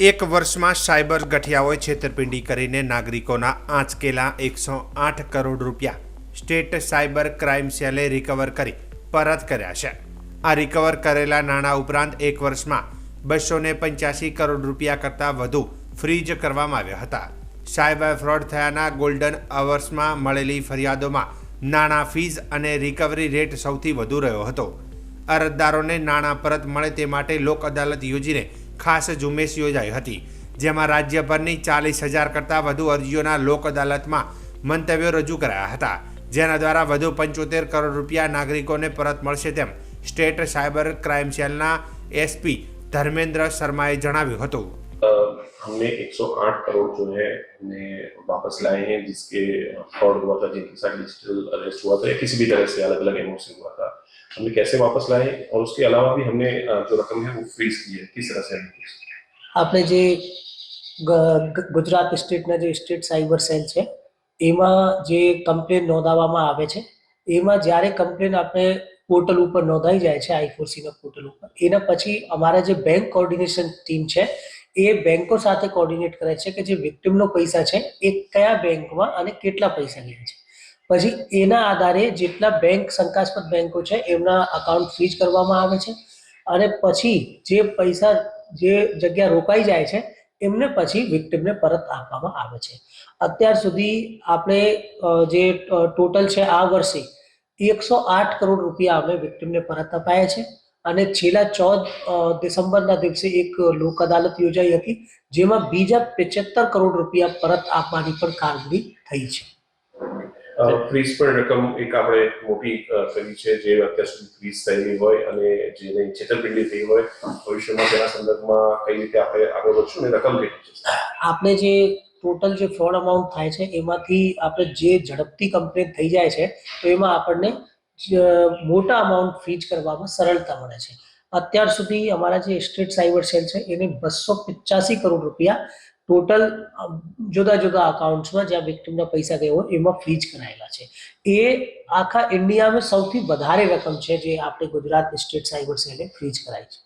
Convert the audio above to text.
એક વર્ષમાં સાયબર ગઠિયાઓએ છેતરપિંડી કરીને નાગરિકોના આંચકેલા એકસો આઠ કરોડ રૂપિયા સ્ટેટ સાયબર ક્રાઇમ સેલે રિકવર કરી પરત કર્યા છે. આ રિકવર કરેલા નાણાં ઉપરાંત એક વર્ષમાં બસો ને પંચ્યાસી કરોડ રૂપિયા કરતાં વધુ ફ્રીજ કરવામાં આવ્યા હતા. સાયબર ફ્રોડ થયાના ગોલ્ડન અવર્સમાં મળેલી ફરિયાદોમાં નાણાં ફીઝ અને રિકવરી રેટ સૌથી વધુ રહ્યો હતો. અરજદારોને નાણાં પરત મળે તે માટે લોક અદાલત યોજીને ખાસ ઝુંબેશ યોજાઈ હતી જેમાં રાજ્યભરની ચાલીસ હજાર કરતાં વધુ અરજીઓના લોક અદાલતમાં મંતવ્યો રજૂ કરાયા હતા જેના દ્વારા વધુ પંચોતેર કરોડ રૂપિયા નાગરિકોને પરત મળશે તેમ સ્ટેટ સાયબર ક્રાઇમ સેલના એસપી ધર્મેન્દ્ર શર્માએ જણાવ્યું હતું अ, हमने 108 करोड़ जो है हमने वापस लाए हैं जिसके फ्रॉड हुआ था जिनके साथ डिजिटल अरेस्ट हुआ था या किसी भी तरह से अलग अलग एमओ से हुआ था हमने कैसे वापस लाए और उसके अलावा भी हमने अ, जो रकम है वो फ्रीज की है किस तरह से हमने freeze की? આપણે જે ગ- ગ- ગુજરાત સ્ટેટના જે સ્ટેટ સાયબર સેલ છે એમાં જે કમ્પ્લેન નોંધાવવામાં આવે છે એમાં જ્યારે કમ્પ્લેન આપણે પોર્ટલ ઉપર નોંધાઈ જાય છે આઈફોસીના પોર્ટલ ઉપર એના પછી અમારા જે બેંક કોર્ડિનેશન ટીમ છે એ બેંકો સાથે કોર્ડિનેટ કરે છે કે જે વિક્ટિમનો પૈસા છે એ કયા બેંકમાં અને કેટલા પૈસા ગયા છે પછી એના આધારે જેટલા બેંક શંકાસ્પદ બેંકો છે, એમના અકાઉન્ટ ફ્રીઝ કરવામાં આવે છે. અને પછી જે પૈસા, જે જગ્યા રોકાઈ જાય છે, એમને પછી વિક્ટિમને પરત આપવામાં આવે છે. અત્યાર સુધી આપણે જે ટોટલ છે આ વર્ષે એકસો આઠ કરોડ રૂપિયા અમે વિક્ટિમને પરત અપાયા છે. અને છેલ્લા ચૌદ ડિસેમ્બરના દિવસે એક લોક અદાલત યોજાઈ હતી, જેમાં બીજા પચોતેર કરોડ રૂપિયા પરત આપવાની પણ કામગીરી થઈ છે. ફ્રીઝ પર રકમ એક આપણે મોટી કરી છે જે અત્યાર સુધી ફ્રીઝ થયેલી હોય અને જેને છેતરપિંડી થઈ હોય ભવિષ્યમાં તેના સંદર્ભમાં કઈ રીતે આપણે આગળ વધશું ને રકમ કેટલી છે? આપણે જે ટોટલ જે ફ્રોડ અમાઉન્ટ થાય છે એમાંથી આપણે જે ઝડપથી કમ્પ્લેન થઈ જાય છે તો એમાં આપણને મોટા અમાઉન્ટ ફ્રીજ કરવામાં સરળતા મળે છે. અત્યાર સુધી અમારા જે સ્ટેટ સાયબર સેલ છે એને બસો પચાસી કરોડ રૂપિયા ટોટલ જુદા જુદા અકાઉન્ટ્સમાં જ્યાં વિક્ટિમના પૈસા ગયા હોય, એમાં ફ્રીજ કરાયેલા છે. એ આખા ઇન્ડિયામાં સૌથી વધારે રકમ છે જે આપણે ગુજરાત સ્ટેટ સાયબર સેલે ફ્રીજ કરાઈ છે.